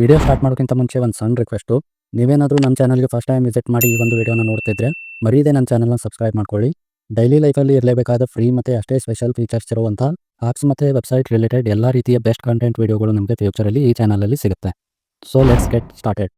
Video start ಮಾಡೋಕ್ಕಿಂತ ಮುಂಚೆ ಒಂದು ಸಣ್ಣ ರಿಕ್ವೆಸ್ಟು ನೀವೇನಾದರೂ ನಮ್ಮ ಚಾನಲ್ಗೆ ಫಸ್ಟ್ ಟೈಮ್ ವಿಸಿಟ್ ಮಾಡಿ ಈ ಒಂದು ವಿಡಿಯೋನ ನೋಡ್ತಿದ್ರೆ, ಮರೀದೇ ನನ್ನ ಚಾನಲ್ನ ಸಬ್ಸ್ಕ್ರೈಬ್ ಮಾಡ್ಕೊಳ್ಳಿ. ಡೈಲಿ ಲೈಫಲ್ಲಿ ಇರಲೇಬೇಕಾದ ಫ್ರೀ ಮತ್ತು ಅಷ್ಟೇ ಸ್ಪೆಷಲ್ ಫೀಚರ್ಸ್ ಇರುವಂಥ ಆಪ್ಸ್ ಮತ್ತು ವೆಬ್ಸೈಟ್ ರಿಲೇಟೆಡ್ ಎಲ್ಲ ರೀತಿಯ ಬೆಸ್ಟ್ ಕಂಟೆಂಟ್ ವಿಡಿಯೋಗಳು ನಮಗೆ ಫ್ಯೂಚರಲ್ಲಿ ಈ ಚಾನಲಲ್ಲಿ ಸಿಗುತ್ತೆ. ಸೊ ಲೆಟ್ಸ್ ಗೆಟ್ ಸ್ಟಾರ್ಟೆಡ್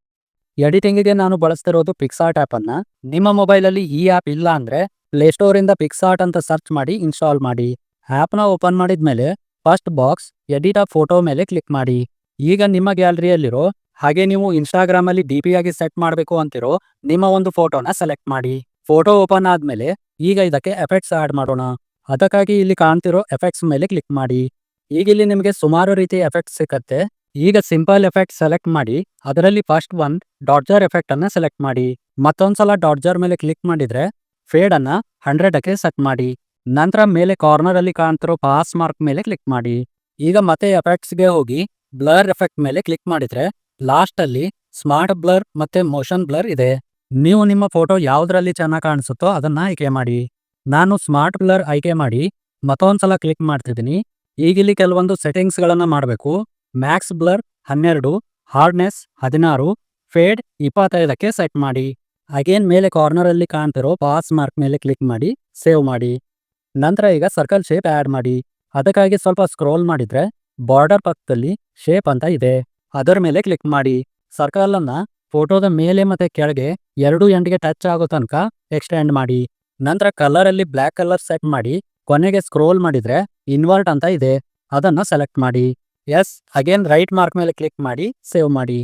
ಎಡಿಟಿಂಗಿಗೆ ನಾನು ಬಳಸ್ತಿರೋದು ಪಿಕ್ಸಾರ್ಟ್ ಆ್ಯಪನ್ನು ನಿಮ್ಮ ಮೊಬೈಲಲ್ಲಿ ಈ ಆ್ಯಪ್ ಇಲ್ಲ ಅಂದರೆ ಪ್ಲೇಸ್ಟೋರಿಂದ ಪಿಕ್ಸಾರ್ಟ್ ಅಂತ ಸರ್ಚ್ ಮಾಡಿ ಇನ್ಸ್ಟಾಲ್ ಮಾಡಿ. ಆ್ಯಪ್ನ ಓಪನ್ ಮಾಡಿದ ಮೇಲೆ ಫಸ್ಟ್ ಬಾಕ್ಸ್ ಎಡಿಟ್ ಆ ಫೋಟೋ ಮೇಲೆ ಕ್ಲಿಕ್ ಮಾಡಿ. ಈಗ ನಿಮ್ಮ ಗ್ಯಾಲರಿಯಲ್ಲಿರೋ, ಹಾಗೆ ನೀವು ಇನ್ಸ್ಟಾಗ್ರಾಮಲ್ಲಿ ಡಿ ಪಿ ಆಗಿ ಸೆಟ್ ಮಾಡಬೇಕು ಅಂತಿರೋ, ನಿಮ್ಮ ಒಂದು ಫೋಟೋನ ಸೆಲೆಕ್ಟ್ ಮಾಡಿ. ಫೋಟೋ ಓಪನ್ ಆದ್ಮೇಲೆ, ಈಗ ಇದಕ್ಕೆ ಎಫೆಕ್ಟ್ಸ್ ಆಡ್ ಮಾಡೋಣ. ಅದಕ್ಕಾಗಿ ಇಲ್ಲಿ ಕಾಣ್ತಿರೋ ಎಫೆಕ್ಟ್ಸ್ ಮೇಲೆ ಕ್ಲಿಕ್ ಮಾಡಿ. ಈಗ ಇಲ್ಲಿ ನಿಮಗೆ ಸುಮಾರು ರೀತಿ ಎಫೆಕ್ಟ್ಸ್ ಸಿಕ್ಕತ್ತೆ. ಈಗ ಸಿಂಪಲ್ ಎಫೆಕ್ಟ್ ಸೆಲೆಕ್ಟ್ ಮಾಡಿ, ಅದರಲ್ಲಿ ಫಸ್ಟ್ ಒನ್ ಡಾಟ್ಜರ್ ಎಫೆಕ್ಟ್ ಅನ್ನ ಸೆಲೆಕ್ಟ್ ಮಾಡಿ. ಮತ್ತೊಂದ್ಸಲ ಡಾಟ್ಜರ್ ಮೇಲೆ ಕ್ಲಿಕ್ ಮಾಡಿದ್ರೆ ಫೇಡ್ ಅನ್ನ ಹಂಡ್ರೆಡ್ಗೆ ಸೆಟ್ ಮಾಡಿ. ನಂತರ ಮೇಲೆ ಕಾರ್ನರ್ ಅಲ್ಲಿ ಕಾಣ್ತಿರೋ ಪಾಸ್ ಮಾರ್ಕ್ ಮೇಲೆ ಕ್ಲಿಕ್ ಮಾಡಿ. ಈಗ ಮತ್ತೆ ಎಫೆಕ್ಟ್ಸ್ಗೆ ಹೋಗಿ ಬ್ಲರ್ ಎಫೆಕ್ಟ್ ಮೇಲೆ ಕ್ಲಿಕ್ ಮಾಡಿದ್ರೆ ಲಾಸ್ಟ್ ಅಲ್ಲಿ ಸ್ಮಾರ್ಟ್ ಬ್ಲರ್ ಮತ್ತೆ ಮೋಷನ್ ಬ್ಲರ್ ಇದೆ. ನೀವು ನಿಮ್ಮ ಫೋಟೋ ಯಾವುದರಲ್ಲಿ ಚೆನ್ನಾಗಿ ಕಾಣಿಸುತ್ತೋ ಅದನ್ನ ಆಯ್ಕೆ ಮಾಡಿ. ನಾನು ಸ್ಮಾರ್ಟ್ ಬ್ಲರ್ ಆಯ್ಕೆ ಮಾಡಿ ಮತ್ತೊಂದ್ಸಲ ಕ್ಲಿಕ್ ಮಾಡ್ತಿದ್ದೀನಿ. ಈಗಿಲ್ಲಿ ಕೆಲವೊಂದು ಸೆಟ್ಟಿಂಗ್ಸ್ ಗಳನ್ನ ಮಾಡಬೇಕು. ಮ್ಯಾಕ್ಸ್ ಬ್ಲರ್ ಹನ್ನೆರಡು ಹಾರ್ಡ್ನೆಸ್ ಹದಿನಾರು ಫೇಡ್ ಇಪ್ಪತ್ತೈದಕ್ಕೆ ಸೆಟ್ ಮಾಡಿ. ಅಗೇನ್ ಮೇಲೆ ಕಾರ್ನರಲ್ಲಿ ಕಾಣ್ತಿರೋ ಪಾಸ್ ಮಾರ್ಕ್ ಮೇಲೆ ಕ್ಲಿಕ್ ಮಾಡಿ ಸೇವ್ ಮಾಡಿ. ನಂತರ ಈಗ ಸರ್ಕಲ್ ಶೇಪ್ ಆ್ಯಡ್ ಮಾಡಿ. ಅದಕ್ಕಾಗಿ ಸ್ವಲ್ಪ ಸ್ಕ್ರೋಲ್ ಮಾಡಿದ್ರೆ ಬಾರ್ಡರ್ ಪಕ್ಕದಲ್ಲಿ ಶೇಪ್ ಅಂತ ಇದೆ. ಅದರ ಮೇಲೆ ಕ್ಲಿಕ್ ಮಾಡಿ. ಸರ್ಕಲ್ ಅನ್ನ ಫೋಟೋದ ಮೇಲೆ ಮತ್ತೆ ಕೆಳಗೆ ಎರಡು ಎಂಡ್ಗೆ ಟಚ್ ಆಗೋ ತನಕ ಎಕ್ಸ್ಟೆಂಡ್ ಮಾಡಿ. ನಂತರ ಕಲರ್ ಅಲ್ಲಿ ಬ್ಲ್ಯಾಕ್ ಕಲರ್ ಸೆಟ್ ಮಾಡಿ. ಕೊನೆಗೆ ಸ್ಕ್ರೋಲ್ ಮಾಡಿದ್ರೆ ಇನ್ವರ್ಟ್ ಅಂತ ಇದೆ. ಅದನ್ನ ಸೆಲೆಕ್ಟ್ ಮಾಡಿ. ಎಸ್ ಅಗೇನ್ ರೈಟ್ ಮಾರ್ಕ್ ಮೇಲೆ ಕ್ಲಿಕ್ ಮಾಡಿ ಸೇವ್ ಮಾಡಿ.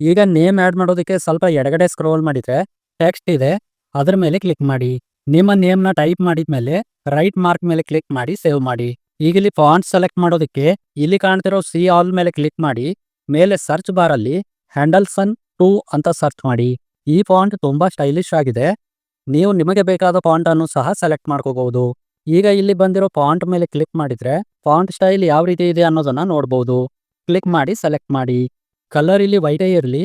ಈಗ ನೇಮ್ ಆ್ಯಡ್ ಮಾಡೋದಕ್ಕೆ ಸ್ವಲ್ಪ ಎಡಗಡೆ ಸ್ಕ್ರೋಲ್ ಮಾಡಿದ್ರೆ ಟೆಕ್ಸ್ಟ್ ಇದೆ. ಅದರ ಮೇಲೆ ಕ್ಲಿಕ್ ಮಾಡಿ. ನಿಮ್ಮ ನೇಮ್ನ ಟೈಪ್ ಮಾಡಿದ ಮೇಲೆ ರೈಟ್ ಮಾರ್ಕ್ ಮೇಲೆ ಕ್ಲಿಕ್ ಮಾಡಿ ಸೇವ್ ಮಾಡಿ. ಈಗ ಇಲ್ಲಿ ಫಾಂಟ್ ಸೆಲೆಕ್ಟ್ ಮಾಡೋದಕ್ಕೆ ಇಲ್ಲಿ ಕಾಣ್ತಿರೋ ಸಿ ಆಲ್ ಮೇಲೆ ಕ್ಲಿಕ್ ಮಾಡಿ, ಮೇಲೆ ಸರ್ಚ್ ಬಾರ್ ಅಲ್ಲಿ ಹ್ಯಾಂಡಲ್ಸನ್ ಟೂ ಅಂತ ಸರ್ಚ್ ಮಾಡಿ. ಈ ಫಾಂಟ್ ತುಂಬಾ ಸ್ಟೈಲಿಶ್ ಆಗಿದೆ. ನೀವು ನಿಮಗೆ ಬೇಕಾದ ಫಾಂಟ್ ಅನ್ನು ಸಹ ಸೆಲೆಕ್ಟ್ ಮಾಡ್ಕೋಬಹುದು. ಈಗ ಇಲ್ಲಿ ಬಂದಿರೋ ಫಾಂಟ್ ಮೇಲೆ ಕ್ಲಿಕ್ ಮಾಡಿದ್ರೆ ಫಾಂಟ್ ಸ್ಟೈಲ್ ಯಾವ ರೀತಿ ಇದೆ ಅನ್ನೋದನ್ನ ನೋಡಬಹುದು ಕ್ಲಿಕ್ ಮಾಡಿ ಸೆಲೆಕ್ಟ್ ಮಾಡಿ. ಕಲರ್ ಇಲ್ಲಿ ವೈಟೇ ಇರಲಿ.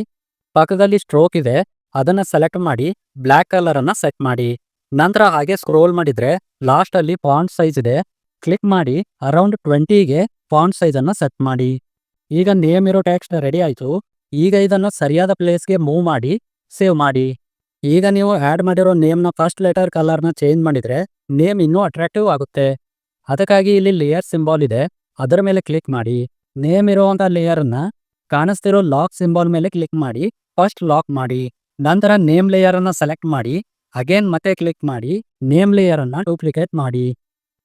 ಪಕ್ಕದಲ್ಲಿ ಸ್ಟ್ರೋಕ್ ಇದೆ. ಅದನ್ನ ಸೆಲೆಕ್ಟ್ ಮಾಡಿ ಬ್ಲ್ಯಾಕ್ ಕಲರ್ ಅನ್ನ ಸೆಟ್ ಮಾಡಿ. ನಂತರ ಹಾಗೆ ಸ್ಕ್ರೋಲ್ ಮಾಡಿದ್ರೆ ಲಾಸ್ಟ್ ಅಲ್ಲಿ ಫಾಂಟ್ ಸೈಜ್ ಇದೆ. ಕ್ಲಿಕ್ ಮಾಡಿ ಅರೌಂಡ್ ಟ್ವೆಂಟಿಗೆ ಫಾಂಟ್ ಸೈಜನ್ನು ಸೆಟ್ ಮಾಡಿ. ಈಗ ನೇಮ್ ಇರೋ ಟೆಕ್ಸ್ಟ್ ರೆಡಿ ಆಯಿತು. ಈಗ ಇದನ್ನ ಸರಿಯಾದ ಪ್ಲೇಸ್ಗೆ ಮೂವ್ ಮಾಡಿ ಸೇವ್ ಮಾಡಿ. ಈಗ ನೀವು ಆ್ಯಡ್ ಮಾಡಿರೋ ನೇಮ್ನ ಫಸ್ಟ್ ಲೆಟರ್ ಕಲರ್ನ ಚೇಂಜ್ ಮಾಡಿದ್ರೆ ನೇಮ್ ಇನ್ನೂ ಅಟ್ರಾಕ್ಟಿವ್ ಆಗುತ್ತೆ. ಅದಕ್ಕಾಗಿ ಇಲ್ಲಿ ಲೇಯರ್ ಸಿಂಬಾಲ್ ಇದೆ. ಅದರ ಮೇಲೆ ಕ್ಲಿಕ್ ಮಾಡಿ. ನೇಮ್ ಇರುವಂಥ ಲೇಯರ್ನ ಕಾಣಿಸ್ತಿರೋ ಲಾಕ್ ಸಿಂಬಾಲ್ ಮೇಲೆ ಕ್ಲಿಕ್ ಮಾಡಿ ಫಸ್ಟ್ ಲಾಕ್ ಮಾಡಿ. ನಂತರ ನೇಮ್ ಲೇಯರನ್ನು ಸೆಲೆಕ್ಟ್ ಮಾಡಿ. ಅಗೇನ್ ಮತ್ತೆ ಕ್ಲಿಕ್ ಮಾಡಿ. ನೇಮ್ ಲೇಯರನ್ನು ಡೂಪ್ಲಿಕೇಟ್ ಮಾಡಿ.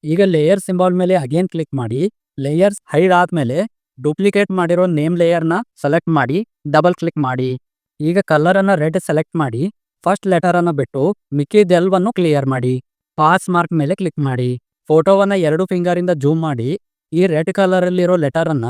ಈಗ ಲೇಯರ್ ಸಿಂಬಾಲ್ ಮೇಲೆ ಅಗೇನ್ ಕ್ಲಿಕ್ ಮಾಡಿ ಲೇಯರ್ಸ್ ಹೈಡ್ ಆದ್ಮೇಲೆ ಡೂಪ್ಲಿಕೇಟ್ ಮಾಡಿರೋ ನೇಮ್ ಲೇಯರ್ನ ಸೆಲೆಕ್ಟ್ ಮಾಡಿ ಡಬಲ್ ಕ್ಲಿಕ್ ಮಾಡಿ. ಈಗ ಕಲರ್ ಅನ್ನ ರೆಡ್ ಸೆಲೆಕ್ಟ್ ಮಾಡಿ ಫಸ್ಟ್ ಲೆಟರ್ ಅನ್ನ ಬಿಟ್ಟು ಮಿಕ್ಕಿದೆಲ್ವನ್ನು ಕ್ಲಿಯರ್ ಮಾಡಿ. ಪಾಸ್ ಮಾರ್ಕ್ ಮೇಲೆ ಕ್ಲಿಕ್ ಮಾಡಿ. ಫೋಟೋವನ್ನ ಎರಡು ಫಿಂಗರ್ ಇಂದ ಜೂಮ್ ಮಾಡಿ. ಈ ರೆಡ್ ಕಲರ್ ಅಲ್ಲಿರೋ ಲೆಟರ್ ಅನ್ನ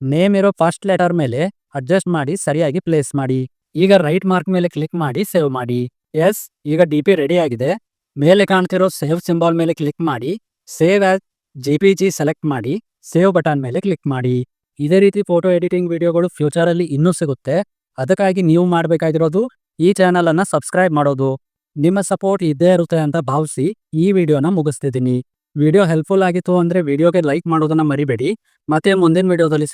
ನೇಮ್ ಇರೋ ಫಸ್ಟ್ ಲೆಟರ್ ಮೇಲೆ ಅಡ್ಜಸ್ಟ್ ಮಾಡಿ, ಸರಿಯಾಗಿ ಪ್ಲೇಸ್ ಮಾಡಿ. ಈಗ ರೈಟ್ ಮಾರ್ಕ್ ಮೇಲೆ ಕ್ಲಿಕ್ ಮಾಡಿ ಸೇವ್ ಮಾಡಿ. ಎಸ್ ಈಗ ಡಿ ಪಿ ರೆಡಿ ಆಗಿದೆ. ಮೇಲೆ ಕಾಣ್ತಿರೋ ಸೇವ್ ಸಿಂಬಾಲ್ ಮೇಲೆ ಕ್ಲಿಕ್ ಮಾಡಿ. Save as J P G select ಮಾಡಿ, ಸೇವ್ ಬಟನ್ ಮೇಲೆ ಕ್ಲಿಕ್ ಮಾಡಿ. ಇದೇ ರೀತಿ ಫೋಟೋ ಎಡಿಟಿಂಗ್ ವಿಡಿಯೋಗಳು ಫ್ಯೂಚರಲ್ಲಿ ಇನ್ನೂ ಸಿಗುತ್ತೆ. ಅದಕ್ಕಾಗಿ ನೀವು ಮಾಡಬೇಕಾಗಿರೋದು ಈ ಚಾನಲನ್ನು ಸಬ್ಸ್ಕ್ರೈಬ್ ಮಾಡೋದು. ನಿಮ್ಮ ಸಪೋರ್ಟ್ ಇದ್ದೇ ಇರುತ್ತೆ ಅಂತ ಭಾವಿಸಿ ಈ ವಿಡಿಯೋನ ಮುಗಿಸ್ತಿದ್ದೀನಿ. ವಿಡಿಯೋ ಹೆಲ್ಪ್ಫುಲ್ ಆಗಿತ್ತು ಅಂದರೆ ವಿಡಿಯೋಗೆ ಲೈಕ್ ಮಾಡೋದನ್ನು ಮರಿಬೇಡಿ. ಮತ್ತೆ ಮುಂದಿನ ವಿಡಿಯೋದಲ್ಲಿ